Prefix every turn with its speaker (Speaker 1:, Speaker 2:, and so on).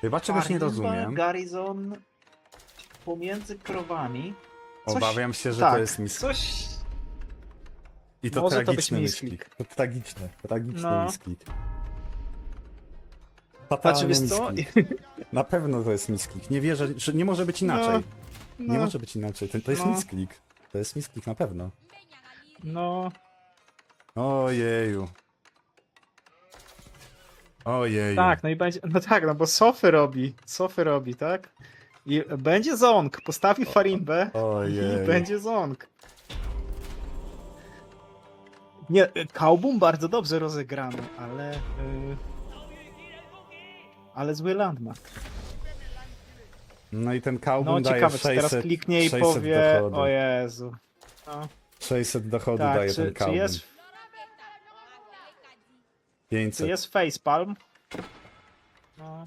Speaker 1: Chyba czegoś nie rozumiem.
Speaker 2: Garrison pomiędzy krowami. Coś-
Speaker 1: Obawiam się, że
Speaker 2: tak,
Speaker 1: to jest misklik.
Speaker 2: Coś...
Speaker 1: I to
Speaker 2: może to być
Speaker 1: tragiczny
Speaker 2: misklik.
Speaker 1: misklik. To tragiczny, tragiczny
Speaker 2: No.
Speaker 1: misklik. Fatalny misklik. Na pewno to jest misklik. Nie wierzę, że nie może być inaczej.
Speaker 2: No,
Speaker 1: Nie może być inaczej. To, to jest
Speaker 2: No.
Speaker 1: misklik. To jest misklik na pewno.
Speaker 2: No,
Speaker 1: Ojeju. Ojeju.
Speaker 2: tak, no i będzie, no tak, no bo Sofy robi, Sofy robi, tak? I będzie Zong, postawi Farimbę
Speaker 1: Ojej.
Speaker 2: i będzie Zong. Nie, Kaubum bardzo dobrze rozegrany, ale... y, ale zły landmark.
Speaker 1: No i ten Kaubun
Speaker 2: No
Speaker 1: daje
Speaker 2: ciekawe, czy teraz
Speaker 1: 600,
Speaker 2: kliknie i
Speaker 1: 600
Speaker 2: powie,
Speaker 1: dochodu.
Speaker 2: o Jezu. No,
Speaker 1: 600 dochodu
Speaker 2: tak,
Speaker 1: daje
Speaker 2: czy,
Speaker 1: ten
Speaker 2: czy jest,
Speaker 1: 500.
Speaker 2: Jest facepalm. No.